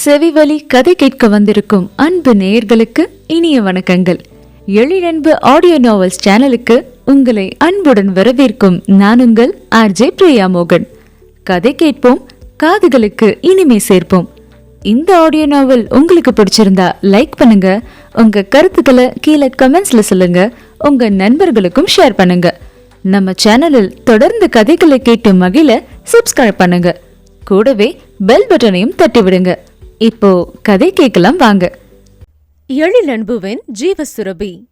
செவிவழி கதை கேட்க வந்திருக்கும் அன்பு நேயர்களுக்கு இனிய வணக்கங்கள். எழிலன்பு ஆடியோ நாவல்ஸ் சேனலுக்கு உங்களை அன்புடன் வரவேற்கும் நான் உங்கள் ஆர்ஜே பிரியா மோகன். கதை கேட்போம் காதுகளுக்கு இனிமை சேர்ப்போம். இந்த ஆடியோ நாவல் உங்களுக்கு பிடிச்சிருந்தா லைக் பண்ணுங்க உங்க கருத்துக்களை கீழே கமெண்ட்ஸ்ல சொல்லுங்க உங்க நண்பர்களுக்கும் ஷேர் பண்ணுங்க. நம்ம சேனலில் தொடர்ந்து கதைகளை கேட்டு மகிழ சப்ஸ்கிரைப் பண்ணுங்க. கூடவே பெல் பட்டனையும் தட்டி விடுங்க இப்போ கதை கேட்கலாம் வாங்க. எழிலன்புவின் ஜீவசுரபி.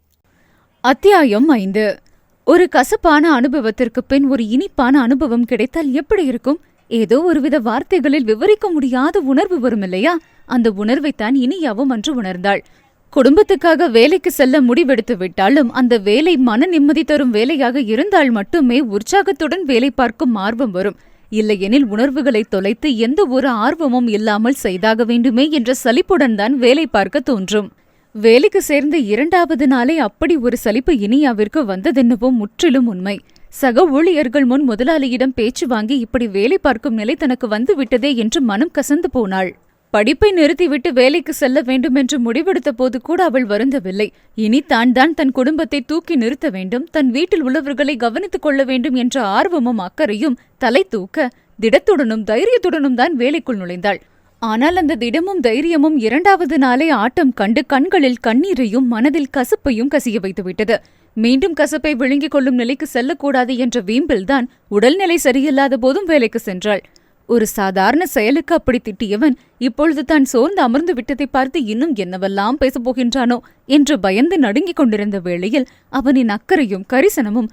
அத்தியாயம் ஐந்து. ஒரு கசப்பான அனுபவத்திற்கு பின் ஒரு இனிப்பான அனுபவம் கிடைத்தால் எப்படி இருக்கும்? ஏதோ ஒருவித வார்த்தைகளில் விவரிக்க முடியாத உணர்வு வரும் இல்லையா அந்த உணர்வைத்தான் இனியாவும் அன்று உணர்ந்தாள். குடும்பத்துக்காக வேலைக்கு செல்ல முடிவெடுத்து விட்டாலும் அந்த வேலை மன நிம்மதி தரும் வேலையாக இருந்தால் மட்டுமே உற்சாகத்துடன் வேலை பார்க்கும் ஆர்வம் வரும். இல்லையெனில் உணர்வுகளை தொலைத்து எந்த ஒரு ஆர்வமும் இல்லாமல் செய்தாக வேண்டுமே என்ற சலிப்புடன் தான் வேலை பார்க்க தோன்றும். வேலைக்கு சேர்ந்த இரண்டாவது நாளே அப்படி ஒரு சலிப்பு இனியாவிற்கு வந்ததென்னவோ முற்றிலும் உண்மை. சக ஊழியர்கள் முன் முதலாளியிடம் பேச்சு வாங்கி இப்படி வேலை பார்க்கும் நிலை தனக்கு வந்து விட்டதே என்று மனம் கசந்து போனாள். படிப்பை நிறுத்திவிட்டு வேலைக்கு செல்ல வேண்டும் என்று முடிவெடுத்த போது கூட அவள் வருந்தவில்லை. இனி தான் தான் தன் குடும்பத்தை தூக்கி நிறுத்த வேண்டும். தன் வீட்டில் உள்ளவர்களை கவனித்துக் கொள்ள வேண்டும் என்ற ஆர்வமும் அக்கறையும் தலை தூக்க திடத்துடனும் தைரியத்துடனும் தான் வேலைக்குள் நுழைந்தாள். ஆனால் அந்த திடமும் தைரியமும் இரண்டாவது நாளே ஆட்டம் கண்டு கண்களில் கண்ணீரையும் மனதில் கசப்பையும் கசிய வைத்துவிட்டது. மீண்டும் கசப்பை விழுங்கிக் கொள்ளும் நிலைக்கு செல்லக்கூடாது என்ற வீம்பில்தான் உடல்நிலை சரியில்லாத போதும் வேலைக்கு சென்றாள். ஒரு சாதாரண செயலுக்கு அப்படி திட்டியவன் இப்பொழுது தான் சோர்ந்து அமர்ந்து விட்டதை பார்த்து இன்னும் என்னவெல்லாம் பேசப் போகின்றானோ என்று பயந்து நடுங்கிக் கொண்டிருந்த வேளையில் அவனின் அக்கறையும் கரிசனமும்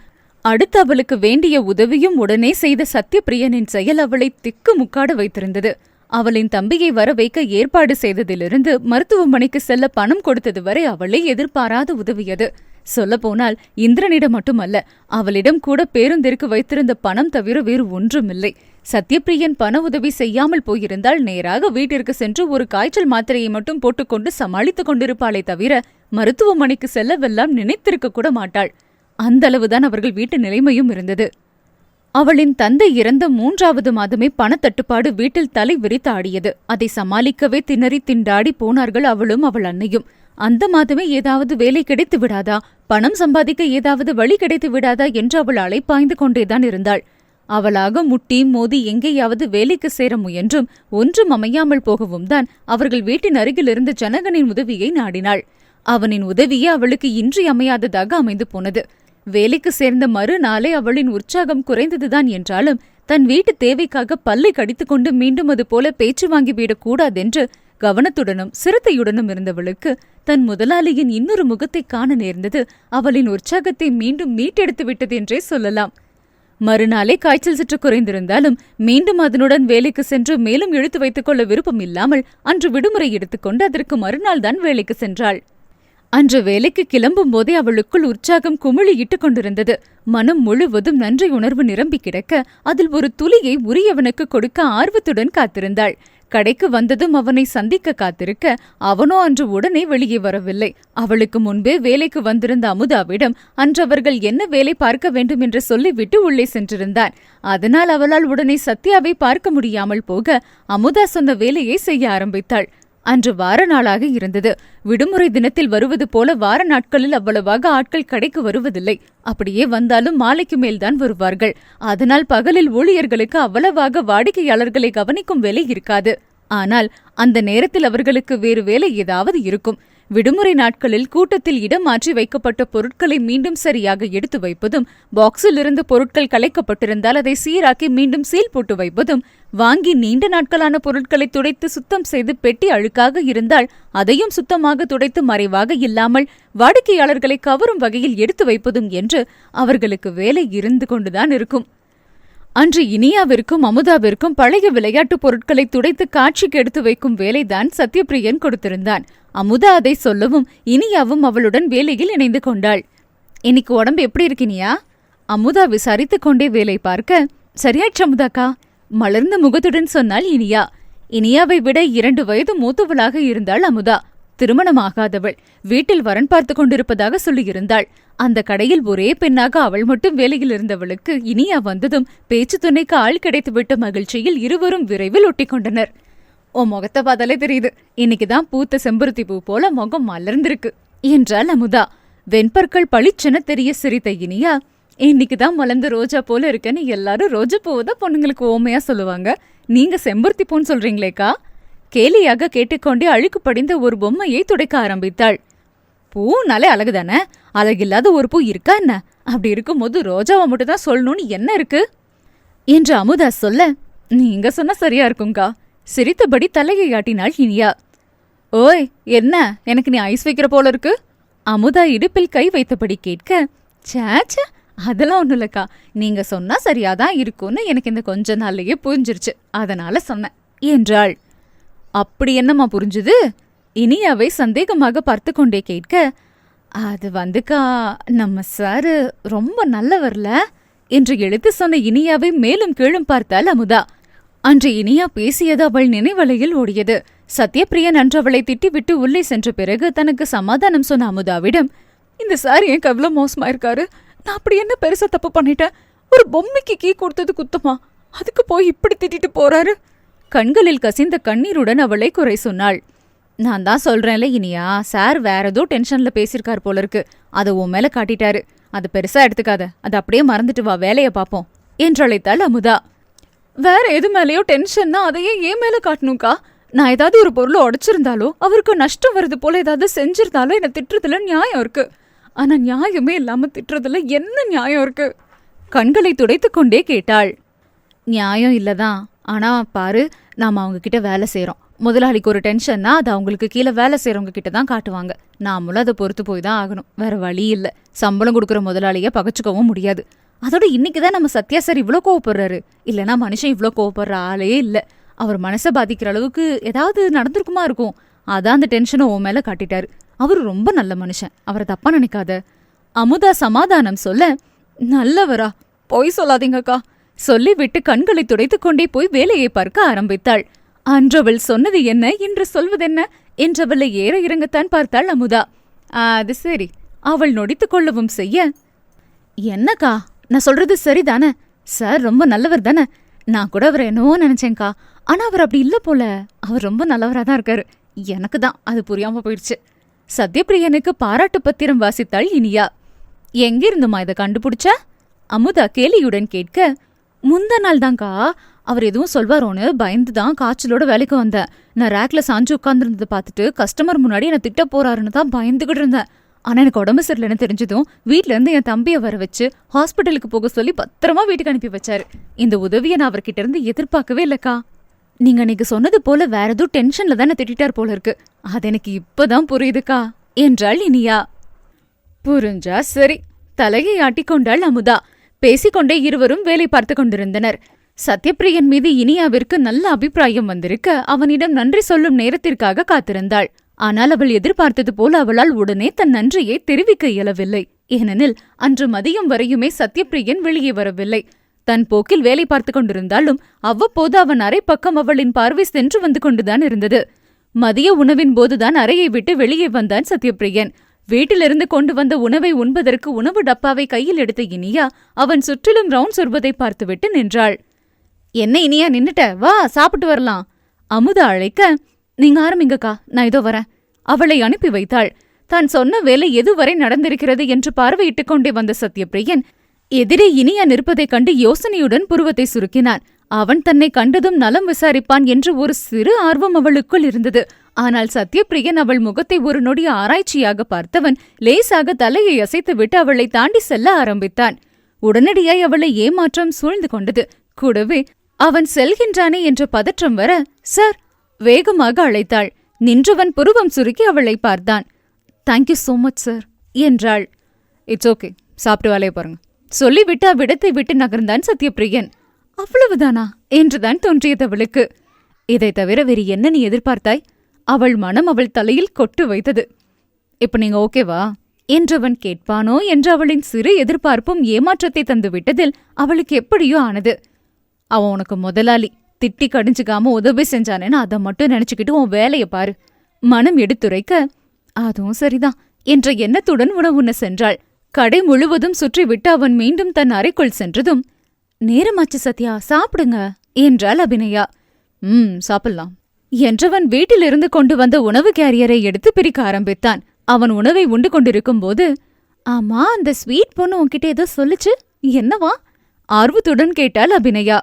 அடுத்து அவளுக்கு வேண்டிய உதவியும் உடனே செய்த சத்யபிரியனின் செயல் அவளை திக்கு முக்காட வைத்திருந்தது. அவளின் தம்பியை வர வைக்க ஏற்பாடு செய்ததிலிருந்து மருத்துவமனைக்கு செல்ல பணம் கொடுத்தது வரை அவளே எதிர்பாராது உதவியது. சொல்லப்போனால் இந்திரனிடம் மட்டுமல்ல அவளிடம் கூட பேருந்திற்கு வைத்திருந்த பணம் தவிர வேறு ஒன்றுமில்லை. சத்யபிரியன் பண உதவி செய்யாமல் போயிருந்தால் நேராக வீட்டிற்கு சென்று ஒரு காய்ச்சல் மாத்திரையை மட்டும் போட்டுக்கொண்டு சமாளித்துக் கொண்டிருப்பாளே தவிர மருத்துவமனைக்கு செல்லவெல்லாம் நினைத்திருக்க கூட மாட்டாள். அந்த அளவுதான் அவர்கள் வீட்டு நிலைமையும் இருந்தது. அவளின் தந்தை இறந்த மூன்றாவது மாதமே பணத்தட்டுப்பாடு வீட்டில் தலை விரித்து ஆடியது. அதை சமாளிக்கவே திணறி திண்டாடி போனார்கள் அவளும் அவள் அன்னையும். அந்த மாதமே ஏதாவது வேலை கிடைத்து விடாதா? பணம் சம்பாதிக்க ஏதாவது வழி கிடைத்து விடாதா? என்று அவள் அலைப்பாய்ந்து கொண்டேதான் இருந்தாள். அவளாக முட்டி மோதி எங்கேயாவது வேலைக்கு சேர முயன்றும் ஒன்றும் அமையாமல் போகவும் தான் அவர்கள் வீட்டின் அருகிலிருந்து ஜனகனின் உதவியை நாடினாள். அவனின் உதவியே அவளுக்கு இன்றியமையாததாக அமைந்து போனது. வேலைக்கு சேர்ந்த மறுநாளே அவளின் உற்சாகம் குறைந்ததுதான் என்றாலும் தன் வீட்டு தேவைக்காக பல்லை கடித்துக்கொண்டு மீண்டும் அது போல பேச்சு வாங்கிவிடக் கூடாதென்று கவனத்துடனும் சிரத்தையுடனும் இருந்தவளுக்கு தன் முதலாளியின் இன்னொரு முகத்தை காண நேர்ந்தது அவளின் உற்சாகத்தை மீண்டும் மீட்டெடுத்து விட்டது என்றே சொல்லலாம். மறுநாளே காய்ச்சல் சற்று குறைந்திருந்தாலும் மீண்டும் அதனுடன் வேலைக்கு சென்று மேலும் இழுத்து வைத்துக் கொள்ள விருப்பம் இல்லாமல் அன்று விடுமுறை எடுத்துக்கொண்டு அதற்கு மறுநாள் தான் வேலைக்கு சென்றாள். அன்று வேலைக்கு கிளம்பும் போதே அவளுக்குள் உற்சாகம் குமிழி இட்டுக் கொண்டிருந்தது. மனம் முழுவதும் நன்றி உணர்வு நிரம்பி கிடக்க அதில் ஒரு துளியை உரியவனுக்கு கொடுக்க ஆர்வத்துடன் காத்திருந்தாள். கடைக்கு வந்ததும் அவனை சந்திக்க காத்திருக்க அவனோ அன்று உடனே வெளியே வரவில்லை. அவளுக்கு முன்பே வேலைக்கு வந்திருந்த அமுதாவிடம் அன்று அவர்கள் என்ன வேலை பார்க்க வேண்டும் என்று சொல்லிவிட்டு உள்ளே சென்றிருந்தான் அதனால் அவளால் உடனே சத்யாவை பார்க்க முடியாமல் போக அமுதா சொன்ன வேலையை செய்ய ஆரம்பித்தாள். அன்று வார நாளாக இருந்தது. விடுமுறை தினத்தில் வருவது போல வார நாட்களில் அவ்வளவாக ஆட்கள் கடைக்கு வருவதில்லை. அப்படியே வந்தாலும் மாலைக்கு மேல்தான் வருவார்கள். அதனால் பகலில் ஊழியர்களுக்கு அவ்வளவாக வாடிக்கையாளர்களை கவனிக்கும் வேலை இருக்காது. ஆனால் அந்த நேரத்தில் அவர்களுக்கு வேறு வேலை ஏதாவது இருக்கும். விடுமுறை நாட்களில் கூட்டத்தில் இடம் மாற்றி வைக்கப்பட்ட பொருட்களை மீண்டும் சரியாக எடுத்து வைப்பதும் பாக்ஸில் இருந்து பொருட்கள் கலைக்கப்பட்டிருந்தால் அதை சீராக்கி மீண்டும் சீல் போட்டு வைப்பதும் வாங்கி நீண்ட நாட்களான பொருட்களை துடைத்து சுத்தம் செய்து பெட்டி அழுக்காக இருந்தால் அதையும் சுத்தமாக துடைத்து மறைவாக இல்லாமல் வாடிக்கையாளர்களை கவரும் வகையில் எடுத்து வைப்பதும் என்று அவர்களுக்கு வேலை இருந்து கொண்டுதான் இருக்கும். அன்று இனியாவிற்கும் அமுதாவிற்கும் பழைய விளையாட்டுப் பொருட்களை துடைத்து காட்சிக்கு எடுத்து வைக்கும் வேலைதான் சத்யபிரியன் கொடுத்திருந்தான். அமுதா அதை சொல்லவும் இனியாவும் அவளுடன் வேலையில் இணைந்து கொண்டாள். இன்னைக்கு உடம்பு எப்படி இருக்கினியா அமுதா விசாரித்துக் கொண்டே வேலை பார்க்க சரியாயிற்று அமுதாக்கா? மலர்ந்த முகத்துடன் சொன்னாள் இனியா. இனியாவை விட இரண்டு வயது மூத்தவளாக இருந்தாள் அமுதா. திருமணமாகாதவள். வீட்டில் வரன் பார்த்து கொண்டிருப்பதாக சொல்லியிருந்தாள். அந்த கடையில் ஒரே பெண்ணாக அவள் மட்டும் வேலையில் இருந்தவளுக்கு இனியா வந்ததும் பேச்சு துணைக்கு ஆள் கிடைத்துவிட்ட மகிழ்ச்சியில் இருவரும் விரைவில் ஒட்டிக்கொண்டனர் உன் முகத்தை பார்த்தாலே தெரியுது. இன்னைக்கு தான் பூத்த செம்பருத்தி பூ போல முகம் மலர்ந்திருக்கு. என்றாள் அமுதா. வெண்பற்கள் பளிச்சென தெரிய சிரித்த இனியா இன்னைக்கு தான் மலர்ந்த ரோஜா போல இருக்கேன்னு எல்லாரும் ரோஜா பூவை தான் பொண்ணுங்களுக்கு ஓமையா சொல்லுவாங்க. நீங்க செம்பருத்தி பூன்னு சொல்றீங்களேக்கா? கேலியாக கேட்டுக்கொண்டே அழுக்கு படிந்த ஒரு பொம்மையை துடைக்க ஆரம்பித்தாள். பூனாலே அழகுதானே? அழகில்லாத ஒரு பூ இருக்கா என்ன? அப்படி இருக்கும்போது ரோஜாவை மட்டும் தான் சொல்லணும்னு என்ன இருக்கு? என்று அமுதா சொல்ல நீங்க சொன்னா சரியா இருக்குங்கா சிரித்தபடி தலையை ஆட்டினாள் இனியா. ஓய் என்ன? எனக்கு நீ ஐஸ் வைக்கிற போல இருக்கு? அமுதா இடுப்பில் கை வைத்தபடி கேட்க சேச்சே அதெல்லாம் ஒண்ணும் இல்லக்கா. நீங்க சொன்னா சரியாதான் இருக்கும்னு எனக்கு இந்த கொஞ்ச நாள்லயே புரிஞ்சிருச்சு. அதனால சொன்னேன் என்றாள். அப்படி என்னம்மா புரிஞ்சுது? இனியாவை சந்தேகமாக பார்த்து கொண்டே கேட்க அது வந்துக்கா நம்ம சாரு ரொம்ப நல்லவர்ல? என்று எழுத்து சொன்ன இனியாவை மேலும் கீழும் பார்த்தால் அமுதா. அன்று இனியா பேசியது அவள் நினைவலையில் ஓடியது. சத்யபிரியன் அன்று அவளை திட்டிவிட்டு உள்ளே சென்ற பிறகு தனக்கு சமாதானம் சொன்ன அமுதாவிடம் இந்த சார் ஏன் கவ்வளோ மோசமா இருக்காரு? நான் அப்படி என்ன பெருசா தப்பு பண்ணிட்டேன்? ஒரு பொம்மைக்கு கீ கொடுத்தது குத்தமா? அதுக்கு போய் இப்படி திட்டிட்டு போறாரு? கண்களில் கசிந்த கண்ணீருடன் அவளை குறை சொன்னாள். நான் தான் சொல்றேன்ல இனியா சார் வேற ஏதோ டென்ஷன்ல பேசியிருக்கார் போல இருக்கு. அதை உன் மேல காட்டிட்டாரு. அது பெருசா எடுத்துக்காத. அது அப்படியே மறந்துட்டு வா வேலைய பார்ப்போம் என்றழைத்தாள் அமுதா. வேற எது மேலயோ டென்ஷன்னா அதையே ஏன் மேல காட்டணும்க்கா? நான் ஏதாவது ஒரு பொருளை உடைச்சிருந்தாலோ அவருக்கு நஷ்டம் வருது போல ஏதாவது செஞ்சிருந்தாலோ என்னை திட்டுறதுல நியாயம் இருக்கு. ஆனா நியாயமே இல்லாம திட்டுறதுல என்ன நியாயம் இருக்கு? கண்களை துடைத்து கொண்டே கேட்டாள். நியாயம் இல்லதான் ஆனா பாரு நாம அவங்க கிட்ட வேலை செய்யறோம் முதலாளிக்கு ஒரு டென்ஷன்னா அது அவங்களுக்கு கீழே வேலை செய்றவங்க கிட்ட தான் காட்டுவாங்க. நாமளும் அதை பொறுத்து போய் தான் ஆகணும். வேற வழி இல்லை. சம்பளம் கொடுக்குற முதலாளியை பகச்சுக்கவும் முடியாது. அதோட இன்னைக்கு தான் நம்ம சத்யா சார் இவ்ளோ கோவப்படுறாரு. இல்லனா மனுஷன் இவ்ளோ கோவப்படுற ஆளே இல்ல. அவர் மனசை பாதிக்கிற அளவுக்கு ஏதாவது நடந்திருக்குமா இருக்கும். அதான் அந்த டென்ஷனை உன் மேல காட்டிட்டாரு. அவர் ரொம்ப நல்ல மனுஷன். அவரை தப்பா நினைக்காத. அமுதா சமாதானம் சொல்ல நல்லவரா பொய் சொல்லாதீங்கக்கா சொல்லிவிட்டு கண்களை துடைத்துக் கொண்டே போய் வேலையை பார்க்க ஆரம்பித்தாள். அன்றவள் சொன்னது என்ன இன்று சொல்வதென்ன என்றவளை ஏற இறங்கத்தான் பார்த்தாள் அமுதா. அது சரி. அவள் நொடித்துக் கொள்ளவும் செய்ய என்னக்கா நான் சொல்றது சரிதானே? சார் ரொம்ப நல்லவர் தானே? நான் கூட அவரை என்னவோ நினைச்சேன்க்கா. ஆனா அவர் அப்படி இல்ல போல. அவர் ரொம்ப நல்லவரா தான் இருக்காரு. எனக்கு தான் அது புரியாம போயிடுச்சு. சத்யபிரியனுக்கு பாராட்டு பத்திரம் வாசித்தாள் இனியா. எங்கிருந்துமா இதை கண்டுபிடிச்ச? அமுதா கேலியுடன் கேட்க முந்த நாள் தான்க்கா. அவர் எதுவும் சொல்வாரோன்னு பயந்து தான் காய்ச்சலோட வேலைக்கு வந்தேன். நான் ரேக்ல சாஞ்சு உட்காந்துருந்ததை பார்த்துட்டு கஸ்டமர் முன்னாடி என்ன திட்ட போறாருன்னு தான் பயந்துகிட்டு இருந்தேன். ஆனா எனக்கு உடம்பு சரியில்லைன்னு தெரிஞ்சதும் வீட்ல இருந்து என் தம்பியை வர வச்சு ஹாஸ்பிட்டலுக்கு போக சொல்லி பத்திரமா வீட்டுக்கு அனுப்பி வச்சாரு. இந்த உதவியை நான் அவர்கிட்ட இருந்து எதிர்பார்க்கவே இல்லக்கா. நீங்க அன்னைக்கு சொன்னது போல வேற ஏதோ டென்ஷன்ல தானே திட்டார் போல இருக்கு. அது எனக்கு இப்பதான் புரியுதுக்கா. என்றாள் இனியா. புரிஞ்சா சரி. தலையை ஆட்டிக்கொண்டாள் அமுதா. பேசிக்கொண்டே இருவரும் வேலை பார்த்து கொண்டிருந்தனர். சத்யபிரியன் மீது இனியாவிற்கு நல்ல அபிப்பிராயம் வந்திருக்க அவனிடம் நன்றி சொல்லும் நேரத்திற்காக காத்திருந்தாள். ஆனால் அவள் எதிர்பார்த்தது போல அவளால் உடனே தன் நன்றியை தெரிவிக்க இயலவில்லை. ஏனெனில் அன்று மதியம் வரையுமே சத்யபிரியன் வெளியே வரவில்லை. தன் போக்கில் வேலை பார்த்து கொண்டிருந்தாலும் அவ்வப்போது அவன் அறை பக்கம் அவளின் பார்வை சென்று வந்து கொண்டுதான் இருந்தது. மதிய உணவின் போதுதான் அறையை விட்டு வெளியே வந்தான் சத்யபிரியன் வீட்டிலிருந்து கொண்டு வந்த உணவை உண்பதற்கு உணவு டப்பாவை கையில் எடுத்த இனியா அவன் சுற்றிலும் ரவுண்ட் சொல்வதை பார்த்துவிட்டு நின்றாள். என்ன இனியா நின்னுட்ட? வா சாப்பிட்டு வரலாம். அமுதா அழைக்க நீங்க ஆரம்பிங்கக்கா நான் இதோ வரேன். அவளை அனுப்பி வைத்தாள். தான் சொன்ன வேலை எதுவரை நடந்திருக்கிறது என்று பார்வையிட்டுக் கொண்டே வந்த சத்யபிரியன் எதிரே இனியா நிற்பதைக் கண்டு யோசனையுடன் புருவத்தை சுருக்கினான். அவன் தன்னை கண்டதும் நலம் விசாரிப்பான் என்று ஒரு சிறு ஆர்வம் அவளுக்குள் இருந்தது. ஆனால் சத்யபிரியன் அவள் முகத்தை ஒரு நொடி ஆராய்ச்சியாக பார்த்தவன் லேசாக தலையை அசைத்துவிட்டு அவளை தாண்டி செல்ல ஆரம்பித்தான். உடனடியாய் அவளை ஏமாற்றம் சூழ்ந்து கொண்டது. கூடவே அவன் செல்கின்றானே என்ற பதற்றம் வர சார் வேகமாக அழைத்தாள். நின்றவன் புருவம் சுருக்கி அவளை பார்த்தான். Thank you so much sir என்றாள். இட்ஸ் ஓகே சாப்பிட்டு வேலையை பாருங்க. சொல்லிவிட்டு அவ்விடத்தை விட்டு நகர்ந்தான் சத்யபிரியன் அவ்வளவுதானா? என்றுதான் தோன்றியது அவளுக்கு. இதை தவிர வேறு என்ன நீ எதிர்பார்த்தாய்? அவள் மனம் அவள் தலையில் கொட்டு வைத்தது. இப்ப நீங்க ஓகேவா என்றவன் கேட்பானோ? என்று அவளின் சிறு எதிர்பார்ப்பும் ஏமாற்றத்தை தந்துவிட்டதில் அவளுக்கு எப்படியோ ஆனது. அவன் உனக்கு முதலாளி. திட்டி கடிஞ்சுக்காம உதவி செஞ்சானேன்னு அதை மட்டும் நினைச்சுக்கிட்டு உன் வேலைய பாரு. மனம் எடுத்துரைக்க அதுவும் சரிதான். என்ற எண்ணத்துடன் உணவுண்ண சென்றாள். கடை முழுவதும் சுற்றிவிட்டு அவன் மீண்டும் தன் அறைக்குள் சென்றதும் நேரமாச்சு சத்யா சாப்பிடுங்க என்றாள் அபிநயா. ம் சாப்பிடலாம் என்றவன் வீட்டிலிருந்து கொண்டு வந்த உணவு கேரியரை எடுத்து பிரிக்க ஆரம்பித்தான். அவன் உணவை உண்டு கொண்டிருக்கும் போது ஆமா அந்த ஸ்வீட் பொண்ணு உன்கிட்ட ஏதோ சொல்லுச்சு. என்னவா? ஆர்வத்துடன் கேட்டாள் அபிநயா.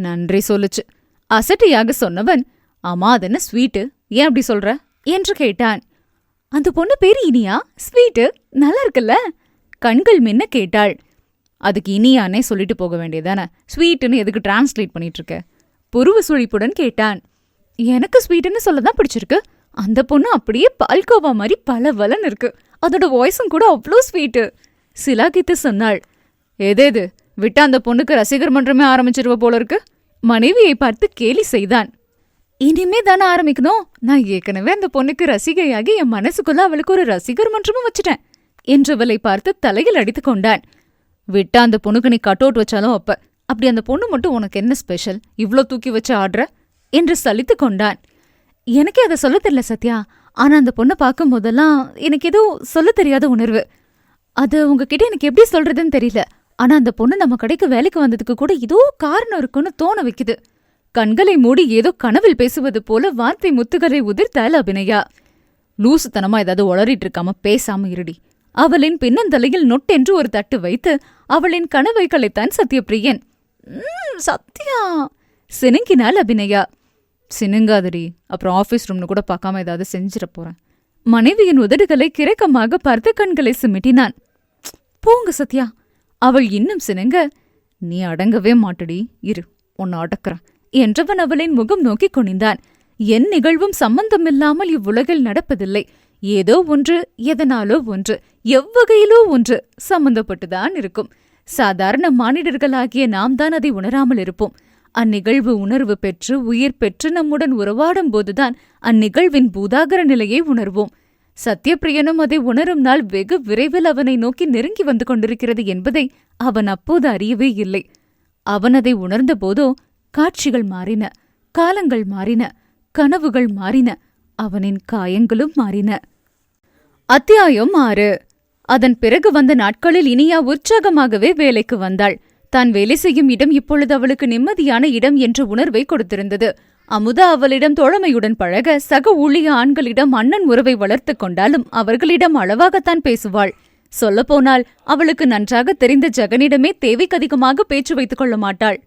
நன்றி சொல்லுச்சு. அசட்டையாக சொன்னவன் அம்மா அதென்ன ஸ்வீட்டு? ஏன் அப்படி சொல்ற? என்று கேட்டான். அந்த பொண்ணு பேரு இனியா? ஸ்வீட்டு? நல்லா இருக்குல்ல? கண்கள் மின்ன கேட்டாள். அதுக்கு இனியானே சொல்லிட்டு போக வேண்டியதானே ஸ்வீட்டுன்னு எதுக்கு டிரான்ஸ்லேட் பண்ணிட்டு இருக்க புருவ சுழிப்புடன் கேட்டான். எனக்கு ஸ்வீட்டுன்னு சொல்ல தான் பிடிச்சிருக்கு. அந்த பொண்ணு அப்படியே பால்கோவா மாதிரி பல வலன் இருக்கு. அதோட வாய்ஸும் கூட அவ்வளோ ஸ்வீட்டு. சிலாகித்து சொன்னாள். எதேது விட்டா அந்த பொண்ணுக்கு ரசிகர் மன்றமே ஆரம்பிச்சிருவ போல இருக்கு. மனைவியை பார்த்து கேலி செய்தான். இனிமே தானே ஆரம்பிக்கணும்? நான் ஏற்கனவே அந்த பொண்ணுக்கு ரசிகையாகி என் மனசுக்குள்ள அவளுக்கு ஒரு ரசிகர் மன்றமும் வச்சுட்டேன் என்றவளை பார்த்து தலையில் அடித்து கொண்டான். விட்டா அந்த பொண்ணுக்கு நீ கட் அவுட் வச்சாலும் அப்ப. அப்படி அந்த பொண்ணு மட்டும் உனக்கு என்ன ஸ்பெஷல் இவ்ளோ தூக்கி வச்சு ஆடுற? என்று சலித்து கொண்டான். எனக்கே அதை சொல்ல தெரியல சத்யா. ஆனா அந்த பொண்ணை பார்க்கும் போதெல்லாம் எனக்கு ஏதோ சொல்ல தெரியாத உணர்வு. அது உங்ககிட்ட எனக்கு எப்படி சொல்றதுன்னு தெரியல. ஆனா அந்த பொண்ணு நம்ம கடைக்கு வேலைக்கு வந்ததுக்கு கூட ஏதோ காரணம் இருக்குன்னு தோண வைக்குது. கண்களை மூடி ஏதோ கனவில் பேசுவது போல வார்த்தை முத்துகளை உதிர்த்தாள் அபிநயா. லூசுத்தனமா ஏதாவது உளறிட்டு இருக்காம பேசாம இருடி. அவளின் பின்னந்தலையில் நொட்டென்று ஒரு தட்டு வைத்து அவளின் கனவை கலைத்தான் சத்யபிரியன் சத்யா! சினுங்கினாள் அபிநயா. சினுங்காதடி அப்புறம் ஆபீஸ் ரூம்னு கூட பார்க்காம ஏதாவது செஞ்சிட போறேன். மனைவியின் உதடுகளை கிரக்கமாக பார்த்து கண்களை சிமிட்டினான். போங்க சத்யா அவள் இன்னும் சினுங்க. நீ அடங்கவே மாட்டடி இரு உன்னை அடக்குறேன் என்றவன் அவளின் முகம் நோக்கி குனிந்தான். என் நிகழ்வும் சம்பந்தமில்லாமல் இவ்வுலகில் நடப்பதில்லை. ஏதோ ஒன்று எதனாலோ ஒன்று எவ்வகையிலோ ஒன்று சம்பந்தப்பட்டுதான் இருக்கும். சாதாரண மானிடர்களாகிய நாம் தான் அதை உணராமல் இருப்போம். அந்நிகழ்வு உணர்வு பெற்று உயிர் பெற்று நம்முடன் உறவாடும் போதுதான் அந்நிகழ்வின் பூதாகர நிலையை உணர்வோம். சத்யபிரியனும் அதை உணரும் நாள் வெகு விரைவில் அவனை நோக்கி நெருங்கி வந்து கொண்டிருக்கிறது என்பதை அவன் அப்போது அறியவே இல்லை. அவன் அதை உணர்ந்தபோதோ காட்சிகள் மாறின காலங்கள் மாறின கனவுகள் மாறின அவனின் காயங்களும் மாறின. அத்தியாயம் ஆறு. அதன் பிறகு வந்த நாட்களில் இனியா உற்சாகமாகவே வேலைக்கு வந்தாள். தான் வேலை செய்யும் இடம் இப்பொழுது அவளுக்கு நிம்மதியான இடம் என்ற உணர்வை கொடுத்திருந்தது. அமுதா அவளிடம் தோழமையுடன் பழக சக ஊழிய ஆண்களிடம் அண்ணன் உறவை வளர்த்துக் கொண்டாலும் அவர்களிடம் அளவாகத்தான் பேசுவாள். சொல்லப்போனால் அவளுக்கு நன்றாக தெரிந்த ஜெகனிடமே தேவைக்கதிகமாக பேச்சு வைத்துக் கொள்ள மாட்டாள்.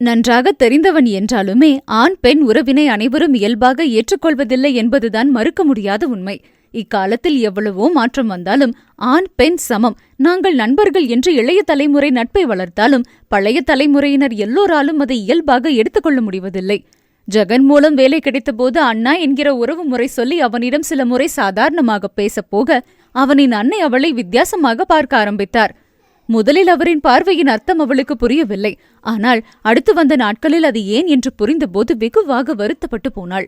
நன்றாக தெரிந்தவன் என்றாலுமே ஆண் பெண் உறவினை அனைவரும் இயல்பாக ஏற்றுக்கொள்வதில்லை என்பதுதான் மறுக்க முடியாத உண்மை. இக்காலத்தில் எவ்வளவோ மாற்றம் வந்தாலும் ஆண் பெண் சமம். நாங்கள் நண்பர்கள் என்று இளைய தலைமுறை நட்பை வளர்த்தாலும் பழைய தலைமுறையினர் எல்லோராலும் அதை இயல்பாக எடுத்துக்கொள்ள முடிவதில்லை. ஜெகன் மூலம் வேலை கிடைத்தபோது அண்ணா என்கிற உறவு முறை சொல்லி அவனிடம் சில முறை சாதாரணமாக பேசப் போக அவனின் அன்னை அவளை வித்தியாசமாக பார்க்க ஆரம்பித்தார். முதலில் அவரின் பார்வையின் அர்த்தம் அவளுக்கு புரியவில்லை. ஆனால் அடுத்து வந்த நாட்களில் அது ஏன் என்று புரிந்தபோது வெகுவாக வருத்தப்பட்டு போனாள்.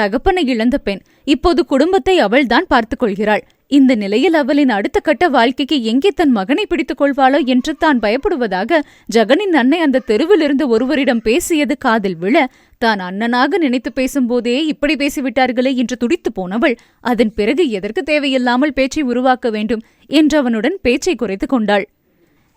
தகப்பனை இழந்த பெண். இப்போது குடும்பத்தை அவள்தான் பார்த்துக் கொள்கிறாள். இந்த நிலையில் அவளின் அடுத்த கட்ட வாழ்க்கைக்கு எங்கே தன் மகனை பிடித்துக் கொள்வாளோ என்று தான் பயப்படுவதாக ஜெகனின் அன்னை அந்த தெருவில் ஒருவரிடம் பேசியது காதில் விழ தான் அண்ணனாக நினைத்து பேசும்போதே இப்படி பேசிவிட்டார்களே என்று துடித்து போனவள் அதன் பிறகு எதற்கு தேவையில்லாமல் பேச்சை உருவாக்க வேண்டும் என்று அவனுடன் பேச்சை குறைத்துக் கொண்டாள்.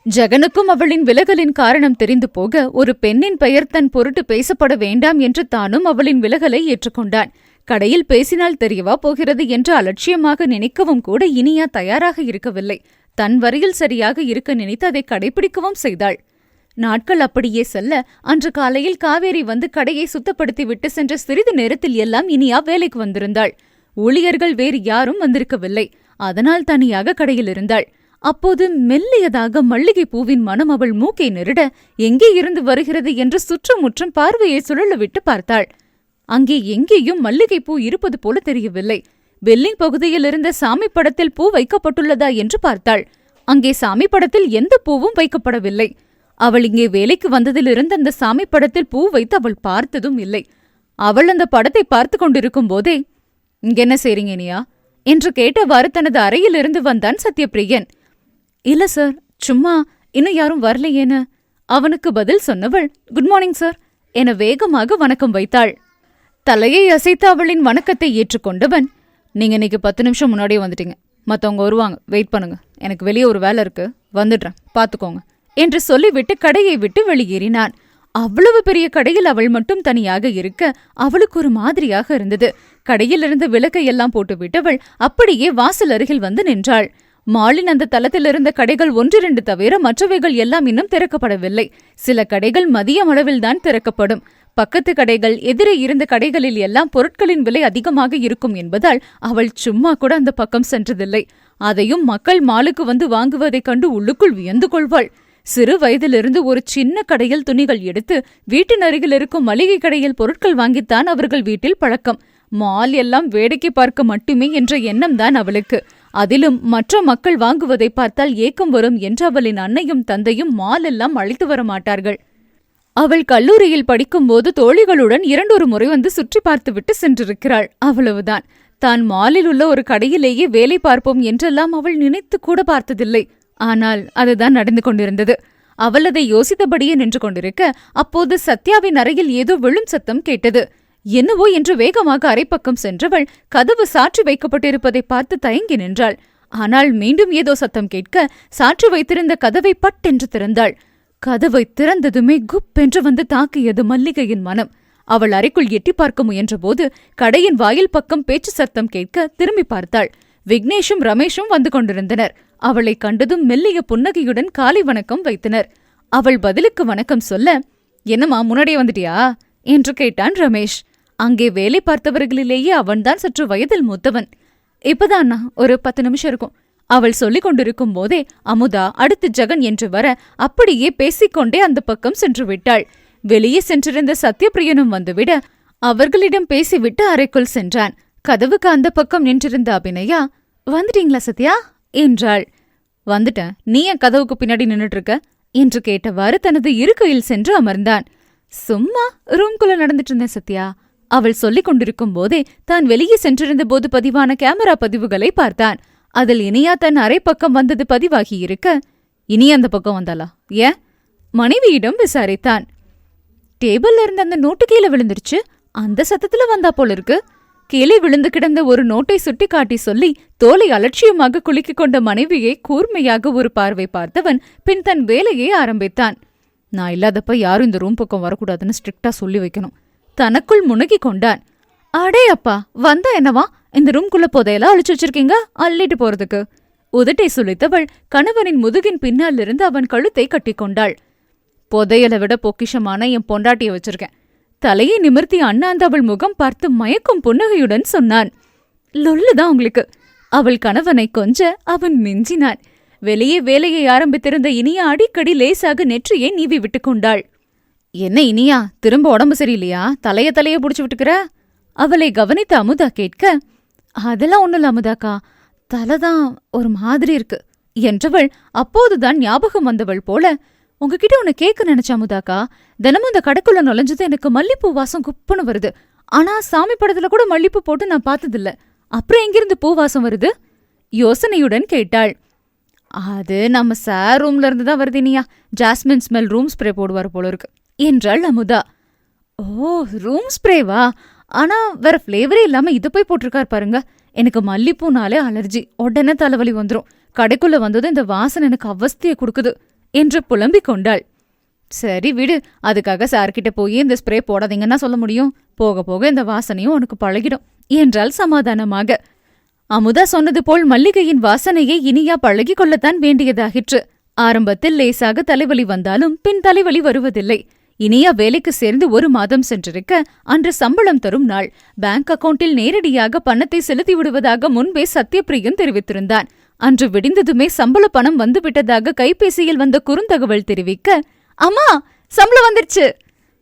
ஜெகனுக்கும் அவளின் விலகலின் காரணம் தெரிந்து போக ஒரு பெண்ணின் பெயர் தன் பொருட்டு பேசப்பட வேண்டாம் என்று தானும் அவளின் விலகலை ஏற்றுக்கொண்டான். கடையில் பேசினால் தெரியவா போகிறது என்று அலட்சியமாக நினைக்கவும் கூட இனியா தயாராக இருக்கவில்லை. தன் வரையில் சரியாக இருக்க நினைத்து அதை கடைபிடிக்கவும் செய்தாள். நாட்கள் அப்படியே செல்ல அன்று காலையில் காவேரி வந்து கடையை சுத்தப்படுத்தி விட்டு சென்ற சிறிது நேரத்தில் எல்லாம் இனியா வேலைக்கு வந்திருந்தாள். ஊழியர்கள் வேறு யாரும் வந்திருக்கவில்லை. அதனால் தனியாக கடையில் இருந்தாள். அப்போது மெல்லியதாக மல்லிகை பூவின் மனம் அவள் மூக்கை நெருட எங்கே இருந்து வருகிறது? என்று சுற்றுமுற்றும் பார்வையை சுழலவிட்டு பார்த்தாள். அங்கே எங்கேயும் மல்லிகை பூ இருப்பது போல தெரியவில்லை. வெல்லிங் பகுதியில் இருந்த சாமி படத்தில் பூ வைக்கப்பட்டுள்ளதா என்று பார்த்தாள். அங்கே சாமி படத்தில் எந்த பூவும் வைக்கப்படவில்லை. அவள் இங்கே வேலைக்கு வந்ததிலிருந்து அந்த சாமி படத்தில் பூ வைத்து அவள் பார்த்ததும் இல்லை. அவள் அந்த படத்தை பார்த்து கொண்டிருக்கும் போதே இங்கென்ன செய்றீங்க இனியா? என்று கேட்டவாறு தனது அறையிலிருந்து வந்தான் சத்யபிரியன் இல்ல சார் சும்மா இன்னும் யாரும் வரலையேன்னு. அவனுக்கு பதில் சொன்னவள் குட் மார்னிங் சார் என வேகமாக வணக்கம் வைத்தாள். தலையை அசைத்து அவளின் வணக்கத்தை ஏற்றுக்கொண்டவன் நீங்க இன்னைக்கு பத்து நிமிஷம் முன்னாடியே வந்துட்டீங்க. மத்தவங்க வருவாங்க. வெயிட் பண்ணுங்க. எனக்கு வெளியே ஒரு வேலை இருக்கு. வந்துடுறேன். பாத்துக்கோங்க. என்று சொல்லிவிட்டு கடையை விட்டு வெளியேறினான். அவ்வளவு பெரிய கடையில் அவள் மட்டும் தனியாக இருக்க அவளுக்கு ஒரு மாதிரியாக இருந்தது. கடையிலிருந்து விளக்கையெல்லாம் விளக்கை எல்லாம் போட்டு விட்டவள் அப்படியே வாசல் அருகில் வந்து நின்றாள். மாலின் அந்த தளத்தில் இருந்த கடைகள் ஒன்றிரண்டு தவிர மற்றவைகள் எல்லாம் இன்னும் திறக்கப்படவில்லை. சில கடைகள் மதியம் அளவில்தான் திறக்கப்படும். பக்கத்து கடைகள் எதிரே இருந்த கடைகளில் எல்லாம் பொருட்களின் விலை அதிகமாக இருக்கும் என்பதால் அவள் சும்மா கூட அந்த பக்கம் சென்றதில்லை. அதையும் மக்கள் மாலுக்கு வந்து வாங்குவதைக் கண்டு உள்ளுக்குள் வியந்து கொள்வாள். சிறு வயதிலிருந்து ஒரு சின்ன கடையில் துணிகள் எடுத்து வீட்டின் அருகில் இருக்கும் மளிகை கடையில் பொருட்கள் வாங்கித்தான் அவர்கள் வீட்டில் பழக்கம். மால் எல்லாம் வேடிக்கை பார்க்க மட்டுமே என்ற எண்ணம் தான் அவளுக்கு. அதிலும் மற்ற மக்கள் வாங்குவதை பார்த்தால் ஏக்கம் வரும் என்று அவளின் அன்னையும் தந்தையும் மாலெல்லாம் அழைத்து வர மாட்டார்கள். அவள் கல்லூரியில் படிக்கும்போது தோழிகளுடன் இரண்டொரு முறை வந்து சுற்றி பார்த்துவிட்டு சென்றிருக்கிறாள். அவ்வளவுதான். தான் மாலில் உள்ள ஒரு கடையிலேயே வேலை பார்ப்போம் என்றெல்லாம் அவள் நினைத்து கூட பார்த்ததில்லை. ஆனால் அதுதான் நடந்து கொண்டிருந்தது. அவள் அதை யோசித்தபடியே நின்று கொண்டிருக்க அப்போது சத்யாவின் அறையில் ஏதோ விழும் சத்தம் கேட்டது. என்னவோ என்று வேகமாக அரைப்பக்கம் சென்றவள் கதவு சாற்றி வைக்கப்பட்டிருப்பதை பார்த்து தயங்கி நின்றாள். ஆனால் மீண்டும் ஏதோ சத்தம் கேட்க சாற்றி வைத்திருந்த கதவை பட்டென்று திறந்தாள். கதவை திறந்ததுமே குப் என்று வந்து தாக்கியது மல்லிகையின் மனம். அவள் அறைக்குள் எட்டி பார்க்க முயன்றபோது கடையின் வாயில் பக்கம் பேச்சு சத்தம் கேட்க திரும்பி பார்த்தாள். விக்னேஷும் ரமேஷும் வந்து கொண்டிருந்தனர். அவளை கண்டதும் மெல்லிய புன்னகையுடன் காலை வணக்கம் வைத்தனர். அவள் பதிலுக்கு வணக்கம் சொல்ல என்னம்மா முன்னாடியே வந்துட்டியா? என்று கேட்டான் ரமேஷ். அங்கே வேலை பார்த்தவர்களிலேயே அவன்தான் சற்று வயதில் மூத்தவன். இப்பதான்னா ஒரு பத்து நிமிஷம் இருக்கும். அவள் சொல்லிக் கொண்டிருக்கும் போதே அமுதா அடுத்து ஜெகன் என்று வர அப்படியே பேசிக்கொண்டே அந்த பக்கம் சென்று விட்டாள். வெளியே சென்றிருந்த சத்யபிரியனும் வந்துவிட அவர்களிடம் பேசிவிட்டு அறைக்குள் சென்றான். கதவுக்கு அந்த பக்கம் நின்றிருந்த அபிநயா வந்துட்டீங்களா சத்யா? என்றாள். வந்துட்டேன். நீ என் கதவுக்கு பின்னாடி நின்னுட்டு இருக்க என்று கேட்டவாறு தனது இருக்கையில் சென்று அமர்ந்தான். சும்மா ரூம்குள்ள நடந்துட்டு இருந்தேன் சத்யா. அவள் சொல்லிக் கொண்டிருக்கும் போதே தான் வெளியே சென்றிருந்த போது பதிவான கேமரா பதிவுகளை பார்த்தான். அதில் இனியா தன் அரை பக்கம் வந்தது பதிவாகி இருக்க இனி அந்த பக்கம் வந்தாளா? ஏன் மனைவியிடம் விசாரித்தான். டேபிள்ல இருந்த அந்த நோட்டு கீழே விழுந்துருச்சு. அந்த சத்தத்துல வந்தா போல இருக்கு. கீழே விழுந்து கிடந்த ஒரு நோட்டை சுட்டி காட்டி சொல்லி தோலை அலட்சியமாக குலுக்கிக் கொண்ட மனைவியை கூர்மையாக ஒரு பார்வை பார்த்தவன் பின் தன் வேலையை ஆரம்பித்தான். நான் இல்லாதப்ப யாரும் இந்த ரூம் பக்கம் வரக்கூடாதுன்னு ஸ்ட்ரிக்டா சொல்லி வைக்கணும். தனக்குள் முணுகிக் கொண்டான். அடே அப்பா வந்தா என்னவா? இந்த ரூம்குள்ள புதையெல்லாம் அழிச்சு வச்சிருக்கீங்க? அள்ளிட்டு போறதுக்கு. உதட்டை சுளித்தவள் கணவனின் முதுகின் பின்னால் இருந்து அவன் கழுத்தை கட்டிக்கொண்டாள் புதையலை விட பொக்கிஷமான என் பொண்டாட்டிய வச்சிருக்கேன். தலையை நிமிர்த்தி அண்ணாந்து அவள் முகம் பார்த்து மயக்கும் புன்னகையுடன் சொன்னான். லொல்லுதான் உங்களுக்கு. அவள் கணவனை கொஞ்ச அவன் மிஞ்சினான். வெளியே வேலையை ஆரம்பித்திருந்த இனிய அடிக்கடி லேசாக நெற்றியை நீவி விட்டுக் கொண்டாள். என்ன இனியா திரும்ப உடம்பு சரியில்லையா? தலைய தலைய புடிச்சு விட்டுக்கிற? அவளை கவனித்த அமுதா கேட்க அதெல்லாம் ஒண்ணும் இல்ல அமுதாக்கா. தலைதான் ஒரு மாதிரி இருக்கு. என்றவள் அப்போதுதான் ஞாபகம் வந்தவள் போல உங்ககிட்ட உன்னை கேட்க நினைச்ச அமுதாக்கா. தினமும் இந்த கடைக்குள்ள நுழைஞ்சது எனக்கு மல்லிப்பூ வாசம் குப்புன்னு வருது. ஆனா சாமி படத்துல கூட மல்லிப்பூ போட்டு நான் பார்த்ததில்ல. அப்புறம் எங்கிருந்து பூ வாசம் வருது? யோசனையுடன் கேட்டாள். அது நம்ம சார் ரூம்ல இருந்து தான் வருது Iniya. Jasmine smell room spray போடுவார் போல இருக்கு. என்றாள் அமுதா. ஓ ரூம் ஸ்ப்ரேவா ஆனா வேற ஃப்ளேவரே இல்லாம இது போய் போட்டிருக்கார் பாருங்க. எனக்கு மல்லிப்பூனாலே அலர்ஜி உடனே தலைவலி வந்துரும். கடைக்குள்ள வந்தது இந்த வாசனை எனக்கு அவஸ்தியை கொடுக்குது என்று புலம்பிக் கொண்டாள். சரி விடு. அதுக்காக சார்கிட்ட போய் இந்த ஸ்ப்ரே போடாதீங்கன்னா சொல்ல முடியும். போக போக இந்த வாசனையும் உனக்கு பழகிடும் என்றால் சமாதானமாக. அமுதா சொன்னது போல் மல்லிகையின் வாசனையை இனியா பழகிக் கொள்ளத்தான் வேண்டியதாகிற்று. ஆரம்பத்தில் லேசாக தலைவலி வந்தாலும் பின் தலைவலி வருவதில்லை. இனியா வேலைக்கு சேர்ந்து ஒரு மாதம் சென்றிருக்க அன்று சம்பளம் தரும் நாள். பேங்க் அக்கவுண்டில் நேரடியாக பணத்தை செலுத்தி விடுவதாக முன்பே சத்யபிரியன் தெரிவித்திருந்தான். அன்று விடிந்ததுமே சம்பள பணம் வந்துவிட்டதாக கைபேசியில் வந்த குறுந்தகவல் தெரிவிக்க அம்மா சம்பளம் வந்துருச்சு!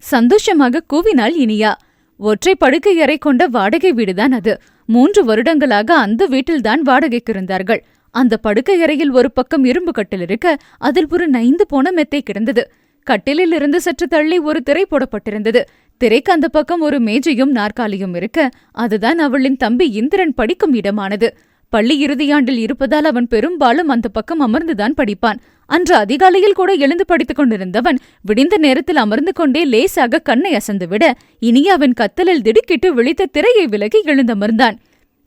சந்தோஷமாக கூவினாள் இனியா. ஒற்றை படுக்கை அறை கொண்ட வாடகை வீடுதான் அது. மூன்று வருடங்களாக அந்த வீட்டில்தான் வாடகைக்கு இருந்தார்கள். அந்த படுக்கை அறையில் ஒரு பக்கம் இரும்பு கட்டில் இருக்க அதில் ஒரு நைந்து போன மெத்தை கிடந்தது. கட்டிலிலிருந்து சற்று தள்ளி ஒரு திரை போடப்பட்டிருந்தது. திரைக்கு அந்த பக்கம் ஒரு மேஜையும் நாற்காலியும் இருக்க அதுதான் அவளின் தம்பி இந்திரன் படிக்கும் இடமானது. பள்ளி இறுதியாண்டில் இருப்பதால் அவன் பெரும்பாலும் அந்த பக்கம் அமர்ந்துதான் படிப்பான். அன்று அதிகாலையில் கூட எழுந்து படித்துக் கொண்டிருந்தவன் விடிந்த நேரத்தில் அமர்ந்து கொண்டே லேசாக கண்ணை அசந்து விட இனி அவன் கத்தலில் திடுக்கிட்டு விழித்த திரையை விலகி எழுந்தமர்ந்தான்.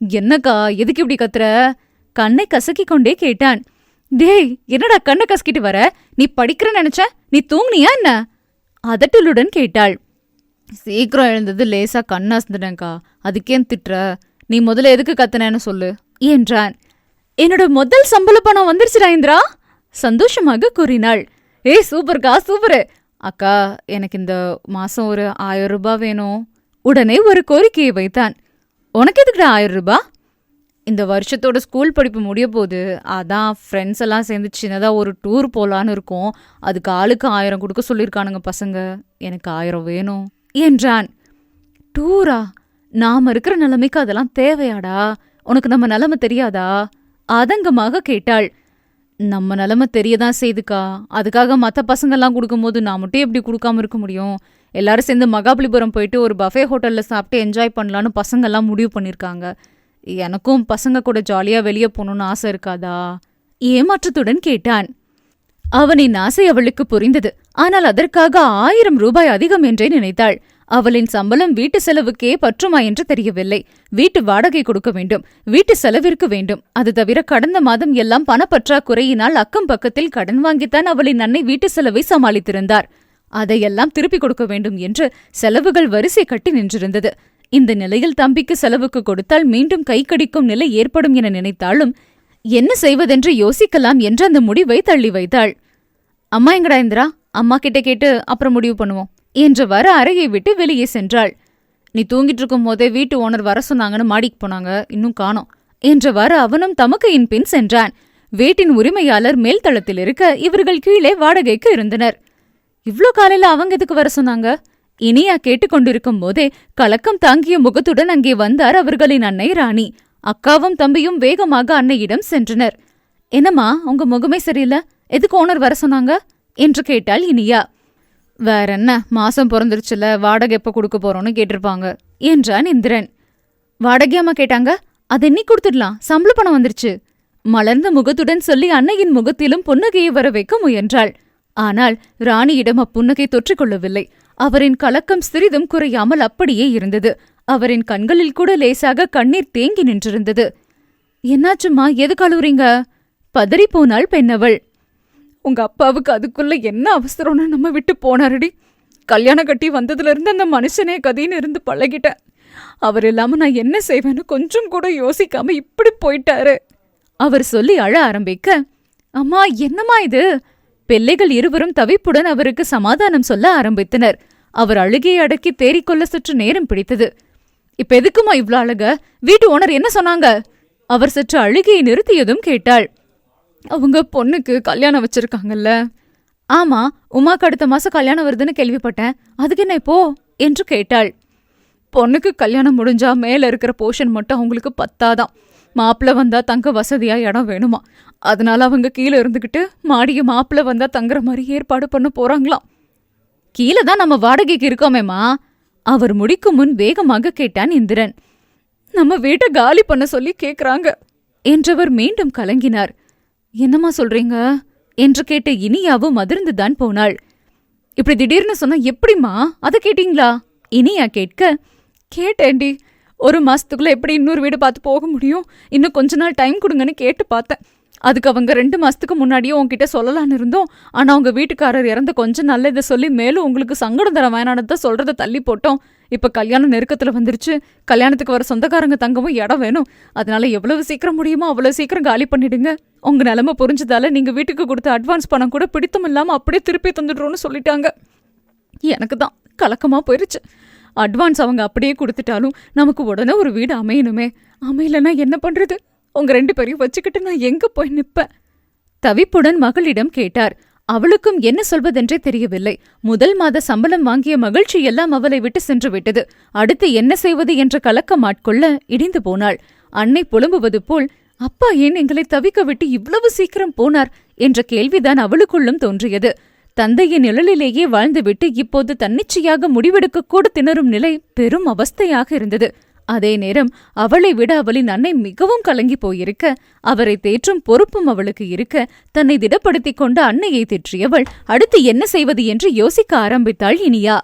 என்னக்கா எதுக்கு இப்படி கத்துற? கண்ணை கசக்கிக் கொண்டே கேட்டான். டேய் என்னடா கண்ணை கசக்கிட்டு வர? நீ படிக்கிற நினைச்ச? நீ தூங்குனியா என்ன? அதட்டலுடன் கேட்டாள். சீக்கிரம் எழுந்தது லேசா கண்ணாசுனேக்கா அதுக்கே திட்டுற? நீ முதல்ல எதுக்கு கத்துனேன்னு சொல்லு. என்றான். என்னோட முதல் சம்பள பணம் வந்துருச்சுடா இந்திரா? சந்தோஷமாக கூறினாள். ஏய் சூப்பர்க்கா சூப்பரு. அக்கா எனக்கு இந்த மாசம் ஒரு ஆயிரம் ரூபாய் வேணும். உடனே ஒரு கோரிக்கையை வைத்தான். உனக்கு எதுக்குடா ஆயிரம் ரூபாய் இந்த வருஷத்தோட ஸ்கூல் படிப்பு முடிய போது அதான் ஃப்ரெண்ட்ஸ் எல்லாம் சேர்ந்து சின்னதாக ஒரு டூர் போகலான்னு இருக்கோம். அதுக்கு ஆளுக்கு ஆயிரம் கொடுக்க சொல்லியிருக்கானுங்க பசங்க. எனக்கு ஆயிரம் வேணும் என்றான். டூரா? நாம இருக்கிற நிலைமைக்கு அதெல்லாம் தேவையாடா? உனக்கு நம்ம நிலைமை தெரியாதா? அதங்கமாக கேட்டாள். நம்ம நிலைமை தெரியதான் செய்துக்கா. அதுக்காக மற்ற பசங்கெல்லாம் கொடுக்கும்போது நான் மட்டும் எப்படி கொடுக்காம இருக்க முடியும்? எல்லாரும் சேர்ந்து மகாபலிபுரம் போயிட்டு ஒரு பஃபே ஹோட்டலில் சாப்பிட்டு என்ஜாய் பண்ணலான்னு பசங்கெல்லாம் முடிவு பண்ணியிருக்காங்க. எனக்கும் பசங்க கூட ஜாலியாக வெளியே போகணும்னு ஆசை இருக்காதா? ஏமாற்றத்துடன் கேட்டான். அவனின் ஆசை அவளுக்கு புரிந்தது. ஆனால் அதற்காக ஆயிரம் ரூபாய் அதிகம் என்றே நினைத்தாள். அவளின் சம்பளம் வீட்டு செலவுக்கே பற்றுமா என்று தெரியவில்லை. வீட்டு வாடகை கொடுக்க வேண்டும். வீட்டு செலவிற்கு வேண்டும். அது தவிர கடந்த மாதம் எல்லாம் பணப்பற்றாக்குறையினால் அக்கம் பக்கத்தில் கடன் வாங்கித்தான் அவளின் அன்னை வீட்டு செலவை சமாளித்திருந்தார். அதையெல்லாம் திருப்பிக் கொடுக்க வேண்டும் என்று செலவுகள் வரிசை கட்டி நின்றிருந்தது. இந்த நிலையில் தம்பிக்கு செலவுக்கு கொடுத்தால் மீண்டும் கை கடிக்கும் நிலை ஏற்படும் என நினைத்தாலும் என்ன செய்வதென்று யோசிக்கலாம் என்று அந்த முடிவை தள்ளி வைத்தாள். அம்மா எங்கடா இந்திரா? அம்மா கிட்ட கேட்டு அப்புறம் முடிவு பண்ணுவோம் என்றவாறு அறையை விட்டு வெளியே சென்றாள். நீ தூங்கிட்டு இருக்கும் போதே வீட்டு ஓனர் வர சொன்னாங்கன்னு மாடிக்கு போனாங்க. இன்னும் காணோம் என்றவாறு அவனும் தமக்கையின் பின் சென்றான். வீட்டின் உரிமையாளர் மேல்தளத்தில் இருக்க இவர்கள் கீழே வாடகைக்கு இருந்தனர். இவ்ளோ காலையில அவங்க எதுக்கு வர சொன்னாங்க? இனியா கேட்டுக்கொண்டிருக்கும் போதே கலக்கம் தாங்கிய முகத்துடன் அங்கே வந்தார் அவர்களின் அன்னை ராணி. அக்காவும் தம்பியும் வேகமாக அன்னையிடம் சென்றனர். என்னம்மா உங்க முகமே சரியில்லை? எதுக்கு ஓனர் வர சொன்னாங்க? என்று கேட்டாள் இனியா. வேற என்ன மாசம் பிறந்துருச்சுல வாடகை எப்ப கொடுக்க போறோம்னு கேட்டிருப்பாங்க என்றான் இந்திரன். வாடகையாமா கேட்டாங்க அது இன்னி கொடுத்துடலாம் சம்பள பணம் வந்துருச்சு. மலர்ந்த முகத்துடன் சொல்லி அன்னையின் முகத்திலும் புன்னகையை வர வைக்க முயன்றாள். ஆனால் ராணியிடம் அப்புன்னகை தொற்றிக்கொள்ளவில்லை. அவரின் கலக்கம் சிறிதும் குறையாமல் அப்படியே இருந்தது. அவரின் கண்களில் கூட லேசாக கண்ணீர் தேங்கி நின்றிருந்தது. என்னாச்சும்மா? எது கழுவுறீங்க பதறி போனாள் பெண்ணவள். உங்க அப்பாவுக்கு அதுக்குள்ள என்ன அவசரம்னு நம்ம விட்டு போனாரடி. கல்யாணம் கட்டி வந்ததுல இருந்து அந்த மனுஷனே கதின்னு இருந்து பழகிட்டேன். அவர் இல்லாம நான் என்ன செய்வேன்னு கொஞ்சம் கூட யோசிக்காம இப்படி போயிட்டாரு. அவர் சொல்லி அழ ஆரம்பிக்க அம்மா என்னம்மா இது? பிள்ளைகள் இருவரும் தவிப்புடன் அவருக்கு சமாதானம் சொல்ல ஆரம்பித்தனர். அவர் அழுகையை அடக்கி தேறிக்கொள்ள சற்று நேரம் பிடித்தது. இப்ப எதுக்குமா இவ்ளோ அழக? வீட்டு ஓனர் என்ன சொன்னாங்க? அவர் சற்று அழுகையை நிறுத்தியதும் கேட்டாள். அவங்க பொண்ணுக்கு கல்யாணம் வச்சிருக்காங்கல்ல. ஆமா உமாக்கு அடுத்த மாசம் கல்யாணம் வருதுன்னு கேள்விப்பட்டேன். அதுக்கு என்ன இப்போ? என்று கேட்டாள். பொண்ணுக்கு கல்யாணம் முடிஞ்சா மேல இருக்கிற போர்ஷன் மட்டும் அவங்களுக்கு பத்தாதான் மாப்பிள்ள வந்தா தங்க வசதியா இடம் வேணுமா? அதனால அவங்க கீழே இருந்துகிட்டு மாடியை மாப்பிள்ள வந்தா தங்குற மாதிரி ஏற்பாடு பண்ண போறாங்களாம். கீழே தான் நம்ம வாடகைக்கு இருக்கோமேமா அவர் முடிக்கும் முன் வேகமாக கேட்டான் இந்திரன். நம்ம வீட்டை காலி பண்ண சொல்லி கேக்குறாங்க. என்றவர் மீண்டும் கலங்கினார். என்னம்மா சொல்றீங்க? என்று கேட்ட இனியாவும் அதிர்ந்துதான் போனாள். இப்படி திடீர்னு சொன்னா எப்படிம்மா? அதை கேட்டீங்களா? இனியா கேட்க கேட்டேன்டி. ஒரு மாதத்துக்குள்ளே எப்படி இன்னொரு வீடு பார்த்து போக முடியும்? இன்னும் கொஞ்ச நாள் டைம் கொடுங்கன்னு கேட்டு பார்த்தேன். அதுக்கு அவங்க ரெண்டு மாதத்துக்கு முன்னாடியே உங்ககிட்ட சொல்லலான்னு இருந்தோம். ஆனால் அவங்க வீட்டுக்காரர் இறந்த கொஞ்சம் நல்ல இதை சொல்லி மேலும் உங்களுக்கு சங்கடம் தர வேணானதை சொல்கிறத தள்ளி போட்டோம். இப்போ கல்யாணம் நெருக்கத்தில் வந்துருச்சு. கல்யாணத்துக்கு வர சொந்தக்காரங்க தங்கவும் இடம் வேணும். அதனால எவ்வளவு சீக்கிரம் முடியுமோ அவ்வளோ சீக்கிரம் காலி பண்ணிடுங்க. உங்க நிலைமை புரிஞ்சதால நீங்க வீட்டுக்கு கொடுத்த அட்வான்ஸ் பணம் கூட பிடித்தம் இல்லாமல் அப்படியே திருப்பி தந்துடுறோன்னு சொல்லிட்டாங்க. எனக்கு தான் கலக்கமாக போயிருச்சு. அட்வான்ஸ் அவங்க அப்படியே கொடுத்துட்டாலும் நமக்கு உடனே ஒரு வீடு அமையணுமே. அமையலன்னா என்ன பண்றது? உங்க ரெண்டு பேரையும் வச்சுக்கிட்டு நான் எங்கே போய் நிற்பேன் தவிப்புடன் மகளிடம் கேட்டார். அவளுக்கும் என்ன சொல்வதென்றே தெரியவில்லை. முதல் மாத சம்பளம் வாங்கிய மகிழ்ச்சி எல்லாம் அவளை விட்டு சென்று விட்டது. அடுத்து என்ன செய்வது என்ற கலக்கம் ஆட்கொள்ள இடிந்து போனாள். அன்னை புலம்புவது போல் அப்பா ஏன் எங்களை தவிக்க விட்டு இவ்வளவு சீக்கிரம் போனார்? என்ற கேள்விதான் அவளுக்குள்ளும் தோன்றியது. தந்தையின் நிழலிலேயே வாழ்ந்துவிட்டு இப்போது தன்னிச்சையாக முடிவெடுக்க கூட திணறும் நிலை பெரும் அவஸ்தையாக இருந்தது. அதே நேரம் அவளை விட அவளின் அன்னை மிகவும் கலங்கி போயிருக்க அவரை தேற்றும் பொறுப்பும் அவளுக்கு இருக்க தன்னை திடப்படுத்திக் கொண்ட அன்னையை தேற்றியவள் அடுத்து என்ன செய்வது என்று யோசிக்க ஆரம்பித்தாள் இனியா.